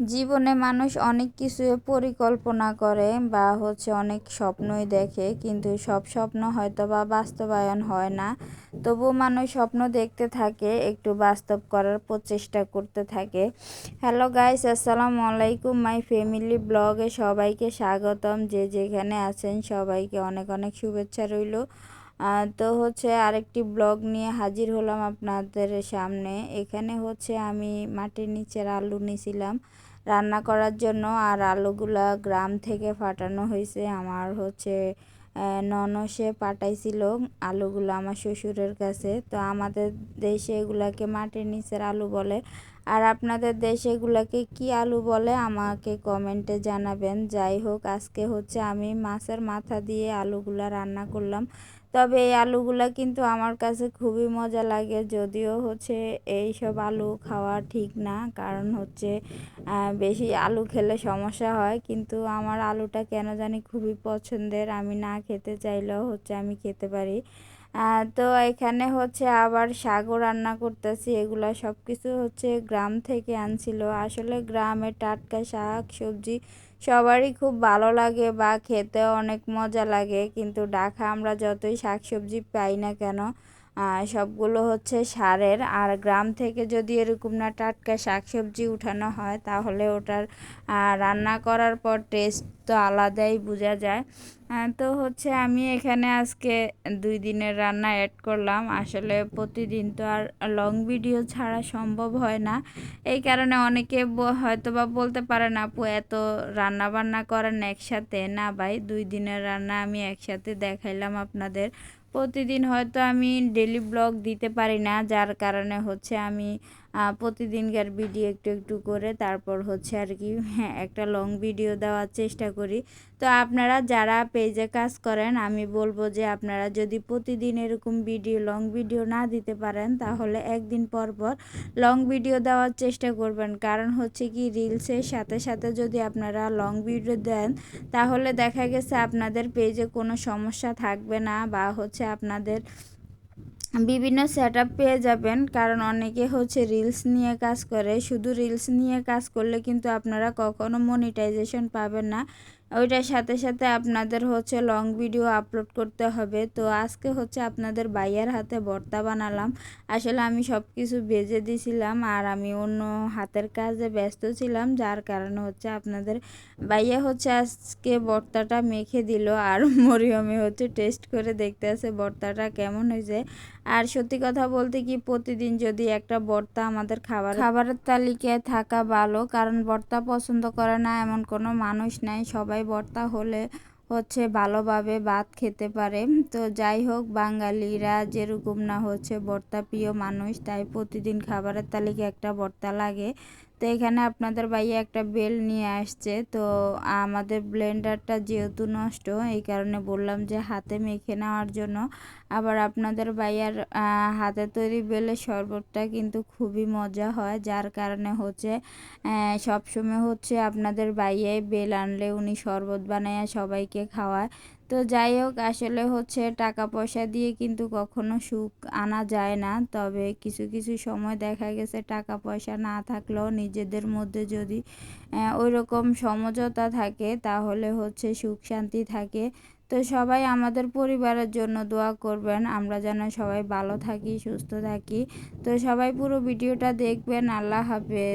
জীবনে মানুষ অনেক কিছু পরিকল্পনা করে বা হচ্ছে অনেক স্বপ্নই দেখে, কিন্তু সব স্বপ্ন হয়তো বা বাস্তবায়ন হয় না। তবু মানুষ স্বপ্ন দেখতে থাকে, একটু বাস্তব করার প্রচেষ্টা করতে থাকে। হ্যালো গাইস আসসালামু আলাইকুম মাই ফ্যামিলি ব্লগে সবাইকে স্বাগতম। যে যেখানে আছেন সবাইকে অনেক অনেক শুভেচ্ছা রইল। তো হচ্ছে আরেকটি ব্লগ নিয়ে হাজির হলাম আপনাদের সামনে। এখানে হচ্ছে আমি মাটির নিচের আলু নিয়েছিলাম রান্না করার জন্য, আর আলুগুলা গ্রাম থেকে ফাটানো হয়েছে। আমার হচ্ছে ননসে পাঠাইছিল আলুগুলো আমার শ্বশুরের কাছে। তো আমাদের দেশে এগুলাকে মাটির নিচের আলু বলে। আর আপনাদের দেশে এগুলাকে কি আলু বলে আমাকে কমেন্টে জানাবেন। যাই হোক, আজকে হচ্ছে আমি মাছের মাথা দিয়ে আলুগুলা রান্না করলাম। তবে এই আলুগুলা কিন্তু আমার কাছে খুবই মজা লাগে, যদিও হচ্ছে এই সব আলু খাওয়া ঠিক না। কারণ হচ্ছে বেশি আলু খেলে সমস্যা হয়। কিন্তু আমার আলুটা কেন জানি খুবই পছন্দের। আমি না খেতে চাইলেও হচ্ছে আমি খেতে পারি। তো এখানে হচ্ছে আবার শাকও রান্না করতেছি। এগুলা সব কিছু হচ্ছে গ্রাম থেকে আনছিল। আসলে গ্রামে টাটকা শাক, সবজি সবারই খুব ভালো লাগে বা খেতে অনেক মজা লাগে। কিন্তু ঢাকা আমরা যতই শাক সবজি পাই না কেন সবগুলো হচ্ছে সারের। আর গ্রাম থেকে যদি এরকম না টাটকা শাকসবজি উঠানো হয়, তাহলে ওটার রান্না করার পর টেস্ট তো আলাদাই বোঝা যায়। তো হচ্ছে আমি এখানে আজকে দুই দিনের রান্না অ্যাড করলাম। আসলে প্রতিদিন তো আর লং ভিডিও ছাড়া সম্ভব হয় না। এই কারণে অনেকে হয়তো বা বলতে পারে না, আপু, এত রান্না বান্না করেন একসাথে? না ভাই, দুই দিনের রান্না আমি একসাথে দেখাইলাম আপনাদের। প্রতিদিন হয়তো আমি ডেলি ব্লগ দিতে পারি না, যার কারণে হচ্ছে আমি প্রতিদিনকার ভিডিও একটু একটু করে তারপর হচ্ছে আর কি হ্যাঁ একটা লং ভিডিও দেওয়ার চেষ্টা করি। তো আপনারা যারা পেজে কাজ করেন, আমি বলব যে আপনারা যদি প্রতিদিন এরকম ভিডিও লং ভিডিও না দিতে পারেন, তাহলে একদিন পর পর লং ভিডিও দেওয়ার চেষ্টা করবেন। কারণ হচ্ছে কি রিলসের সাথে সাথে যদি আপনারা লং ভিডিও দেন, তাহলে দেখা গেছে আপনাদের পেজে কোনো সমস্যা থাকবে না বা হচ্ছে আপনাদের বিভিন্ন সেট পেয়ে যাবেন, কারণ অনেকে হচ্ছে রিলস নিয়ে কাজ করে। শুধু রিলস নিয়ে কাজ করলে কিন্তু আপনারা কখনো মনিটাইজেশন পাবেন না। ওইটার সাথে সাথে আপনাদের হচ্ছে লং ভিডিও আপলোড করতে হবে। তো আজকে হচ্ছে আপনাদের বাইয়ের হাতে ভর্তা বানালাম। আসলে আমি সব কিছু বেজে দিছিলাম আর আমি অন্য হাতের কাজে ব্যস্ত ছিলাম, যার কারণে হচ্ছে আপনাদের বাইয়া হচ্ছে আজকে ভর্তাটা মেখে দিল আর মরিয়মে হচ্ছে টেস্ট করে দেখতে আছে ভর্তাটা কেমন হয়েছে। আর সত্যি কথা বলতে কি, প্রতিদিন যদি একটা ভর্তা আমাদের খাবার খাবারের তালিকায় থাকা ভালো, কারণ ভর্তা পছন্দ করে না এমন কোনো মানুষ নাই, সবাই ভর্তা হলে হচ্ছে ভালোভাবে ভাত খেতে পারে। তো যাই হোক, বাঙালিরা যেরকম না হচ্ছে বর্তা প্রিয় মানুষ, তাই প্রতিদিন খাবারের তালিকায় একটা বর্তা লাগে। তো এখানে আপনাদের ভাইয়া একটা বেল নিয়ে আসছে। তো আমাদের ব্লেন্ডারটা যেহেতু নষ্ট, এই কারণে বললাম যে হাতে মেখে নেওয়ার জন্য। আবার আপনাদের ভাইয়ার হাতে তৈরি বেলের শরবতটা কিন্তু খুবই মজা হয়, যার কারণে হচ্ছে সবসময় হচ্ছে আপনাদের ভাইয়াই বেল আনলে উনি শরবত বানায় সবাইকে খাওয়ায়। তো যাই হোক, আসলে হচ্ছে টাকা পয়সা দিয়ে কিন্তু কখনো সুখ আনা যায় না। তবে কিছু কিছু সময় দেখা গেছে টাকা পয়সা না থাকলেও নিজেদের মধ্যে যদি ওই রকম সমঝোতা থাকে, তাহলে হচ্ছে সুখ শান্তি থাকে। তো সবাই আমাদের পরিবারের জন্য দোয়া করবেন। আমরা যেন সবাই ভালো থাকি, সুস্থ থাকি। তো সবাই পুরো ভিডিওটা দেখবেন। আল্লাহ হাফেজ।